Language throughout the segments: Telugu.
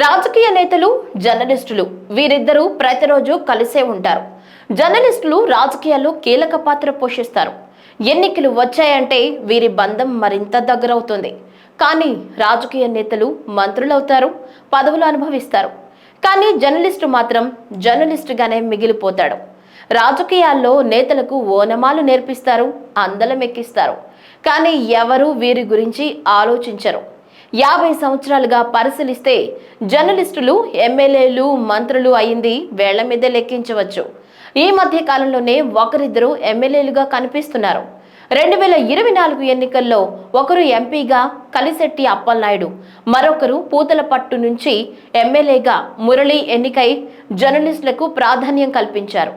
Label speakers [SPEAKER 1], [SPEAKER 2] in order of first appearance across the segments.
[SPEAKER 1] రాజకీయ నేతలు జర్నలిస్టులు వీరిద్దరూ ప్రతిరోజు కలిసే ఉంటారు. జర్నలిస్టులు రాజకీయాల్లో కీలక పాత్ర పోషిస్తారు. ఎన్నికలు వచ్చాయంటే వీరి బంధం మరింత దగ్గరవుతుంది. కానీ రాజకీయ నేతలు మంత్రులవుతారు పదవులు అనుభవిస్తారు. కానీ జర్నలిస్టు మాత్రం జర్నలిస్టుగానే మిగిలిపోతాడు. రాజకీయాల్లో నేతలకు ఓనమాలు నేర్పిస్తారు అందలం ఎక్కిస్తారు కానీ ఎవరు వీరి గురించి ఆలోచించరు. యాభై సంవత్సరాలుగా పరిశీలిస్తే జర్నలిస్టులు ఎమ్మెల్యేలు మంత్రులు అయింది వేళ్ళ మీద లెక్కించవచ్చు. ఈ మధ్య కాలంలోనే ఒకరిద్దరు ఎమ్మెల్యేలుగా కనిపిస్తున్నారు. రెండు వేల ఇరవై నాలుగు ఎన్నికల్లో ఒకరు ఎంపీగా కలిశెట్టి అప్పలనాయుడు మరొకరు పూతలపట్టు నుంచి ఎమ్మెల్యేగా మురళి ఎన్నికై జర్నలిస్టులకు ప్రాధాన్యం కల్పించారు.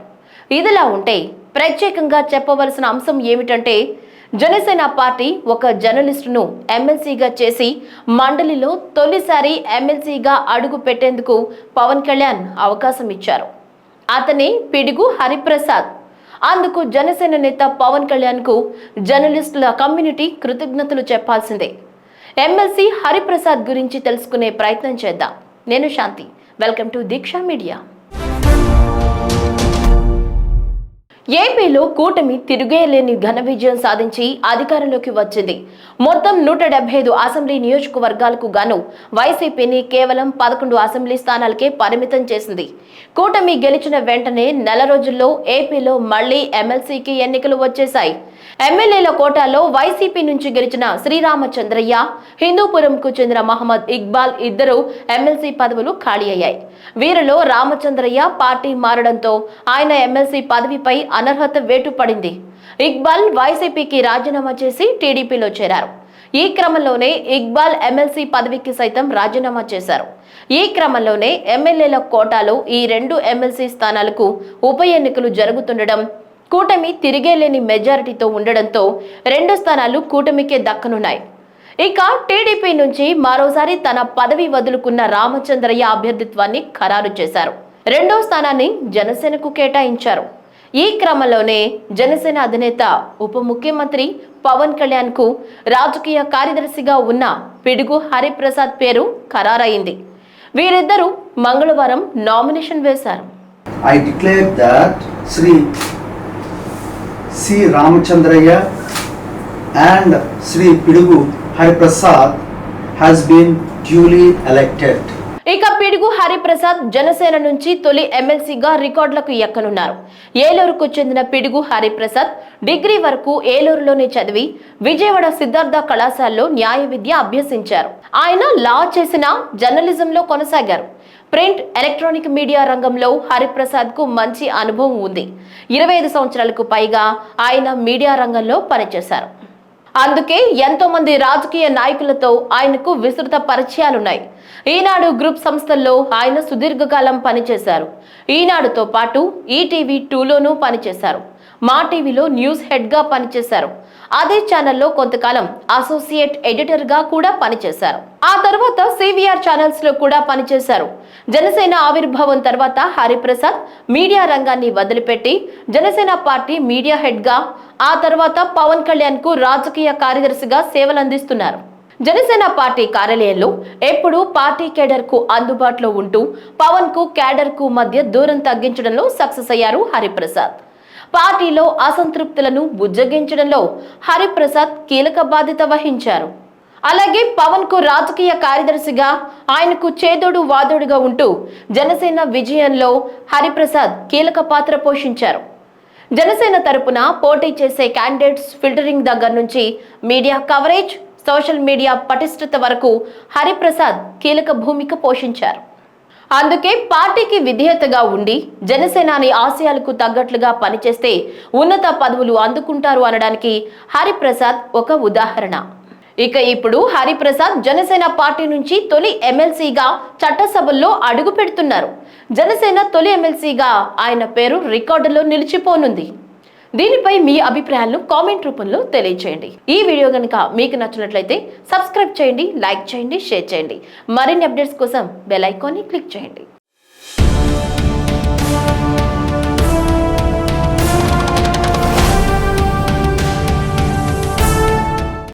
[SPEAKER 1] ఇదిలా ఉంటే ప్రత్యేకంగా చెప్పవలసిన అంశం ఏమిటంటే జనసేన పార్టీ ఒక జర్నలిస్టును ఎమ్మెల్సీగా చేసి మండలిలో తొలిసారి ఎమ్మెల్సీగా అడుగు పెట్టేందుకు పవన్ కళ్యాణ్ అవకాశం ఇచ్చారు. అతనే పిడుగు హరిప్రసాద్. అందుకు జనసేన నేత పవన్ కళ్యాణ్కు జర్నలిస్టుల కమ్యూనిటీ కృతజ్ఞతలు చెప్పాల్సిందే. ఎమ్మెల్సీ హరిప్రసాద్ గురించి తెలుసుకునే ప్రయత్నం చేద్దాం. నేను Shanti. Welcome to Deeksha media. ఏపీలో కూటమి తిరుగేయలేని ఘన విజయం సాధించి అధికారంలోకి వచ్చింది. మొత్తం నూట డెబ్బై ఐదు అసెంబ్లీ నియోజకవర్గాలకు గాను వైసీపీని కేవలం పదకొండు అసెంబ్లీ స్థానాలకే పరిమితం చేసింది. కూటమి గెలిచిన వెంటనే నెల రోజుల్లో ఏపీలో మళ్ళీ ఎమ్మెల్సీకి ఎన్నికలు వచ్చేశాయి. ఎమ్మెల్యేల కోటాలో వైసీపీ నుంచి గెలిచిన శ్రీరామచంద్రయ్య హిందూపురంకు చెందిన మహమ్మద్ ఇక్బాల్ ఇద్దరు ఎమ్మెల్సీ పదవులు ఖాళీ అయ్యాయి. వీరిలో రామచంద్రయ్య పార్టీ మారడంతో ఆయన ఎమ్మెల్సీ పదవిపై అనర్హత వేటు పడింది. ఇక్బాల్ వైసీపీకి రాజీనామా చేసి టీడీపీలో చేరారు. ఈ క్రమంలోనే ఇక్బాల్ ఎమ్మెల్సీ పదవికి సైతం రాజీనామా చేశారు. ఈ క్రమంలోనే ఎమ్మెల్యేల కోటాలో ఈ రెండు ఎమ్మెల్సీ స్థానాలకు ఉప ఎన్నికలు జరుగుతుండడం కూటమి తిరిగేలేని మెజారిటీతో ఉండడంతో రెండు స్థానాలు కూటమికే దక్కనున్నాయి. ఇక టీడీపీ నుంచి మరోసారి తన పదవి వదులుకున్న రామచంద్రయ్య అభ్యర్థిత్వాన్ని ఖరారు చేశారు. రెండో స్థానాన్ని జనసేనకు కేటాయించారు. ఈ క్రమంలోనే జనసేన అధినేత ఉప ముఖ్యమంత్రి పవన్ కళ్యాణ్కు రాజకీయ కార్యదర్శిగా ఉన్న పిడుగు హరిప్రసాద్ పేరు ఖరారైంది. వీరిద్దరూ మంగళవారం నామినేషన్ వేశారు.
[SPEAKER 2] I declare that Shri C Ramachandraiah and Shri Pidugu Hariprasad has been duly elected.
[SPEAKER 1] ఇక పిడుగు హరిప్రసాద్ జనసేన నుంచి తొలి ఎమ్మెల్సీగా రికార్డులకు ఎక్కనున్నారు. ఏలూరుకు చెందిన పిడుగు హరిప్రసాద్ డిగ్రీ వరకు ఏలూరులోనే చదివి విజయవాడ సిద్ధార్థ కళాశాలలో న్యాయ విద్య అభ్యసించారు. ఆయన లా చేసిన జర్నలిజంలో కొనసాగారు. ప్రింట్ ఎలక్ట్రానిక్ మీడియా రంగంలో హరిప్రసాద్కు మంచి అనుభవం ఉంది. ఇరవై ఐదు సంవత్సరాలకు పైగా ఆయన మీడియా రంగంలో పనిచేశారు. అందుకే ఎంతో మంది రాజకీయ నాయకులతో ఆయనకు విస్తృత పరిచయాలున్నాయి. ఈనాడు గ్రూప్ సంస్థల్లో ఆయన సుదీర్ఘకాలం పనిచేశారు. ఈనాడుతో పాటు ఈటీవీ టూలోనూ పనిచేశారు. మా టీవీలో న్యూస్ హెడ్గా పనిచేశారు. అదే ఛానల్లో కొంతకాలం అసోసియేట్ ఎడిటర్గా కూడా పనిచేశారు. ఆ తర్వాత సివిఆర్ ఛానల్స్లో కూడా పనిచేశారు. జనసేన ఆవిర్భావం తర్వాత హరిప్రసాద్ మీడియా రంగాన్ని వదిలిపెట్టి జనసేన పార్టీ మీడియా హెడ్గా ఆ తర్వాత పవన్ కళ్యాణ్కు రాజకీయ కార్యదర్శిగా సేవలందిస్తున్నారు. జనసేన పార్టీ కార్యాలయంలో ఎప్పుడూ పార్టీ కేడర్కు అందుబాటులో ఉంటూ పవన్కు కేడర్కు మధ్య దూరం తగ్గించడంలో సక్సెస్ అయ్యారు హరిప్రసాద్. పార్టీలో అసంతృప్తులను బుజ్జగించడంలో హరిప్రసాద్ కీలక బాధ్యత వహించారు. అలాగే పవన్కు రాజకీయ కార్యదర్శిగా ఆయనకు చేదోడు వాదోడుగా ఉంటూ జనసేన విజయంలో హరిప్రసాద్ కీలక పాత్ర పోషించారు. జనసేన తరపున పోటీ చేసే క్యాండిడేట్స్ ఫిల్టరింగ్ దగ్గర నుంచి మీడియా కవరేజ్ సోషల్ మీడియా పటిష్టత వరకు హరిప్రసాద్ కీలక భూమిక పోషించారు. అందుకే పార్టీకి విధేయతగా ఉండి జనసేనాని ఆశయాలకు తగ్గట్లుగా పనిచేస్తే ఉన్నత పదవులు అందుకుంటారు అనడానికి హరిప్రసాద్ ఒక ఉదాహరణ. ఇక ఇప్పుడు హరిప్రసాద్ జనసేన పార్టీ నుంచి తొలి ఎమ్మెల్సీగా చట్టసభల్లో అడుగు పెడుతున్నారు. జనసేన తొలి ఎమ్మెల్సీగా ఆయన పేరు రికార్డులో నిలిచిపోనుంది. దీనిపై మీ అభిప్రాయాలను కామెంట్ రూపంలో తెలియజేయండి ఈ వీడియో కనుక మీకు నచ్చినట్లయితే సబ్స్క్రైబ్ చేయండి లైక్ చేయండి షేర్ చేయండి. మరిన్ని అప్డేట్స్ కోసం బెల్ ఐకాన్ని క్లిక్ చేయండి.